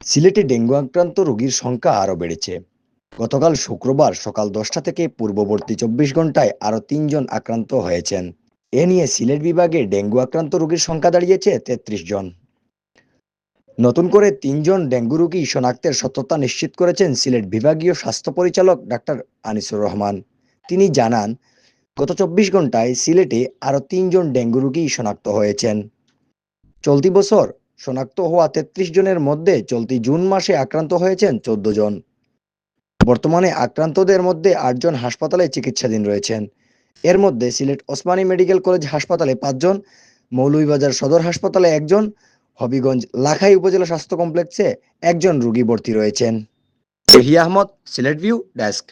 সিলেটে ডেঙ্গু আক্রান্ত রোগীর সংখ্যা আরও বেড়েছে। গতকাল শুক্রবার সকাল দশটা থেকে পূর্ববর্তী চব্বিশ ঘন্টায় আরও তিনজন আক্রান্ত হয়েছেন। এ নিয়ে সিলেট বিভাগে ডেঙ্গু আক্রান্ত রোগীর সংখ্যা দাঁড়িয়েছে তেত্রিশ জন। নতুন করে তিনজন ডেঙ্গু রোগী শনাক্তের সত্যতা নিশ্চিত করেছেন সিলেট বিভাগীয় স্বাস্থ্য পরিচালক ডাক্তার আনিসুর রহমান। তিনি জানান, গত চব্বিশ ঘন্টায় সিলেটে আরও তিনজন ডেঙ্গু রোগী শনাক্ত হয়েছেন। চলতি বছর শনাক্ত হওয়া তেত্রিশ জনের মধ্যে চলতি জুন মাসে আক্রান্ত হয়েছেন চোদ্দ জন। বর্তমানে আক্রান্তদের মধ্যে আটজন হাসপাতালে চিকিৎসাধীন রয়েছেন। এর মধ্যে সিলেট ওসমানী মেডিকেল কলেজ হাসপাতালে পাঁচজন মৌলভীবাজার সদর হাসপাতালে একজন হবিগঞ্জ লাখাই উপজেলা স্বাস্থ্য কমপ্লেক্সে একজন রোগী ভর্তি রয়েছেন। Ahmad, Sylhet view, desk.